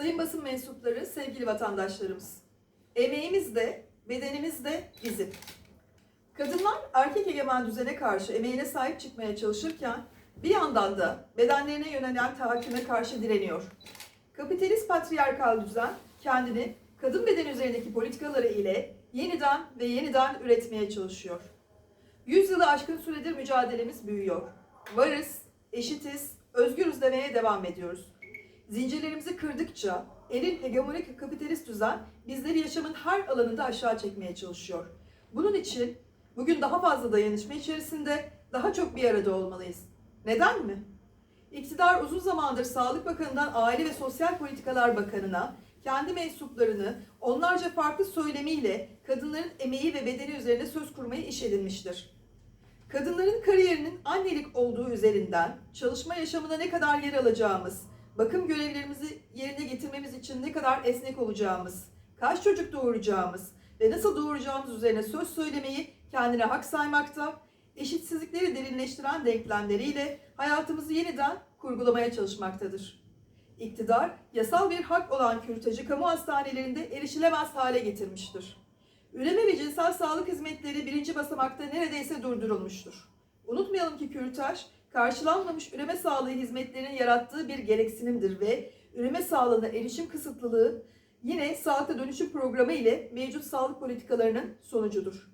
Sayın basın mensupları, sevgili vatandaşlarımız. Emeğimiz de, bedenimiz de bizim. Kadınlar erkek egemen düzene karşı emeğine sahip çıkmaya çalışırken bir yandan da bedenlerine yönelen tahakküme karşı direniyor. Kapitalist patriarkal düzen kendini kadın bedeni üzerindeki politikaları ile yeniden ve yeniden üretmeye çalışıyor. Yüzyılı aşkın süredir mücadelemiz büyüyor. Varız, eşitiz, özgürüz demeye devam ediyoruz. Zincirlerimizi kırdıkça eril hegemonik kapitalist düzen bizleri yaşamın her alanında aşağı çekmeye çalışıyor. Bunun için bugün daha fazla dayanışma içerisinde daha çok bir arada olmalıyız. Neden mi? İktidar uzun zamandır Sağlık Bakanı'ndan Aile ve Sosyal Politikalar Bakanı'na kendi mensuplarını onlarca farklı söylemiyle kadınların emeği ve bedeni üzerine söz kurmayı iş edinmiştir. Kadınların kariyerinin annelik olduğu üzerinden çalışma yaşamına ne kadar yer alacağımız, bakım görevlerimizi yerine getirmemiz için ne kadar esnek olacağımız, kaç çocuk doğuracağımız ve nasıl doğuracağımız üzerine söz söylemeyi kendine hak saymakta, eşitsizlikleri derinleştiren denklemleriyle hayatımızı yeniden kurgulamaya çalışmaktadır. İktidar, yasal bir hak olan kürtajı kamu hastanelerinde erişilemez hale getirmiştir. Üreme ve cinsel sağlık hizmetleri birinci basamakta neredeyse durdurulmuştur. Unutmayalım ki kürtaj, karşılanmamış üreme sağlığı hizmetlerinin yarattığı bir gereksinimdir ve üreme sağlığına erişim kısıtlılığı yine sağlıkta dönüşüm programı ile mevcut sağlık politikalarının sonucudur.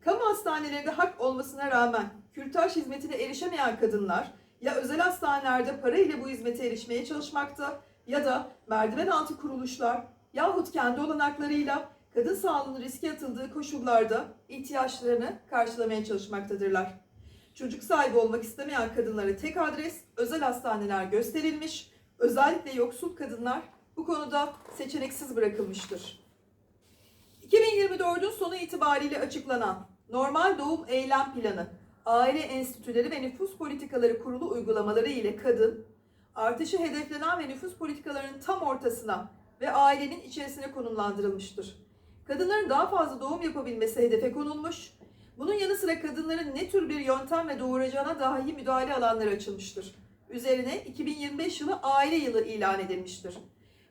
Kamu hastanelerinde hak olmasına rağmen kürtaj hizmetine erişemeyen kadınlar ya özel hastanelerde para ile bu hizmete erişmeye çalışmakta ya da merdiven altı kuruluşlar yahut kendi olanaklarıyla kadın sağlığının riske atıldığı koşullarda ihtiyaçlarını karşılamaya çalışmaktadırlar. Çocuk sahibi olmak istemeyen kadınlara tek adres özel hastaneler gösterilmiş, özellikle yoksul kadınlar bu konuda seçeneksiz bırakılmıştır. 2024'ün sonu itibariyle açıklanan Normal Doğum Eylem Planı, Aile Enstitüleri ve Nüfus Politikaları Kurulu uygulamaları ile kadın, artışı hedeflenen ve nüfus politikalarının tam ortasına ve ailenin içerisine konumlandırılmıştır. Kadınların daha fazla doğum yapabilmesi hedefe konulmuş, bunun yanı sıra kadınların ne tür bir yöntemle doğuracağına dahi müdahale alanları açılmıştır. Üzerine 2025 yılı aile yılı ilan edilmiştir.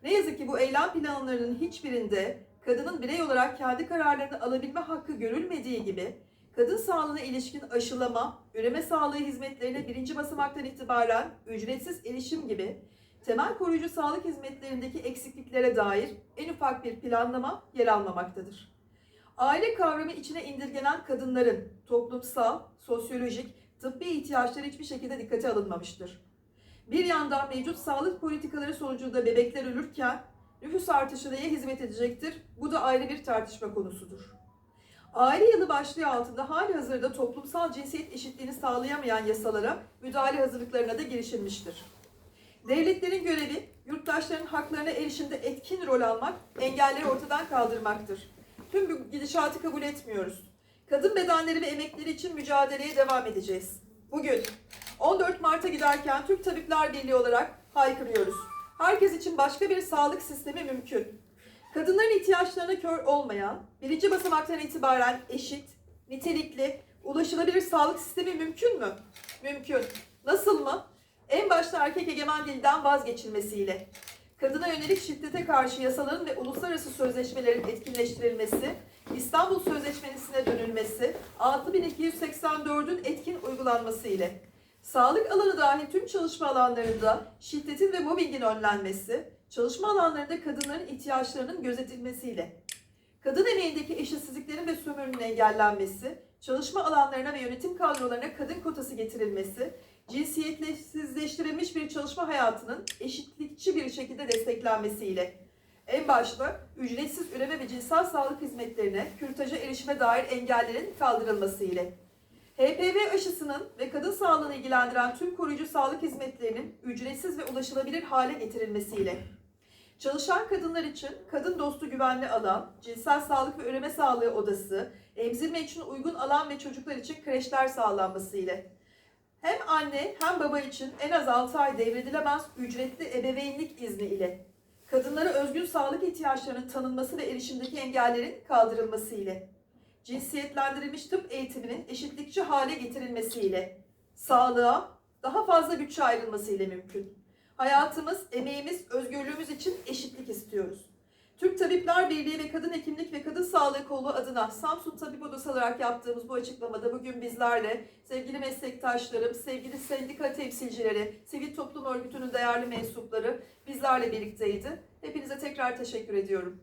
Ne yazık ki bu eylem planlarının hiçbirinde kadının birey olarak kendi kararlarını alabilme hakkı görülmediği gibi kadın sağlığına ilişkin aşılama, üreme sağlığı hizmetlerine birinci basamaktan itibaren ücretsiz erişim gibi temel koruyucu sağlık hizmetlerindeki eksikliklere dair en ufak bir planlama yer almamaktadır. Aile kavramı içine indirgenen kadınların toplumsal, sosyolojik, tıbbi ihtiyaçları hiçbir şekilde dikkate alınmamıştır. Bir yandan mevcut sağlık politikaları sonucunda bebekler ölürken nüfus artışı neye hizmet edecektir? Bu da ayrı bir tartışma konusudur. Aile yılı başlığı altında hali hazırda toplumsal cinsiyet eşitliğini sağlayamayan yasalara müdahale hazırlıklarına da girişilmiştir. Devletlerin görevi yurttaşların haklarına erişimde etkin rol almak, engelleri ortadan kaldırmaktır. Tüm bu gidişatı kabul etmiyoruz. Kadın bedenleri ve emekleri için mücadeleye devam edeceğiz. Bugün 14 Mart'a giderken Türk Tabipler Birliği olarak haykırıyoruz. Herkes için başka bir sağlık sistemi mümkün. Kadınların ihtiyaçlarına kör olmayan, birinci basamaktan itibaren eşit, nitelikli, ulaşılabilir sağlık sistemi mümkün mü? Mümkün. Nasıl mı? En başta erkek egemen dilden vazgeçilmesiyle. Kadına yönelik şiddete karşı yasaların ve uluslararası sözleşmelerin etkinleştirilmesi, İstanbul Sözleşmesi'ne dönülmesi, 6284'ün etkin uygulanması ile. Sağlık alanı dahil tüm çalışma alanlarında şiddetin ve mobbingin önlenmesi, çalışma alanlarında kadınların ihtiyaçlarının gözetilmesiyle. Kadın emeğindeki eşitsizliklerin ve sömürünün engellenmesi, çalışma alanlarına ve yönetim kadrolarına kadın kotası getirilmesi, cinsiyetsizleştirilmiş bir çalışma hayatının eşitlikçi bir şekilde desteklenmesiyle. En başta ücretsiz üreme ve cinsel sağlık hizmetlerine, kürtaja erişime dair engellerin kaldırılması ile. HPV aşısının ve kadın sağlığını ilgilendiren tüm koruyucu sağlık hizmetlerinin ücretsiz ve ulaşılabilir hale getirilmesiyle. Çalışan kadınlar için kadın dostu güvenli alan, cinsel sağlık ve üreme sağlığı odası, emzirme için uygun alan ve çocuklar için kreşler sağlanması ile. Hem anne hem baba için en az 6 ay devredilemez ücretli ebeveynlik izni ile. Kadınlara özgün sağlık ihtiyaçlarının tanınması ve erişimdeki engellerin kaldırılması ile cinsiyetlendirilmiş tıp eğitiminin eşitlikçi hale getirilmesiyle, sağlığa daha fazla bütçe ayrılması ile mümkün. Hayatımız, emeğimiz, özgürlüğümüz için eşitlik istiyoruz. Türk Tabipler Birliği ve Kadın Hekimlik ve Kadın Sağlığı Kolu adına Samsun Tabip Odası olarak yaptığımız bu açıklamada bugün bizlerle sevgili meslektaşlarım, sevgili sendika temsilcileri, sivil toplum örgütünün değerli mensupları bizlerle birlikteydi. Hepinize tekrar teşekkür ediyorum.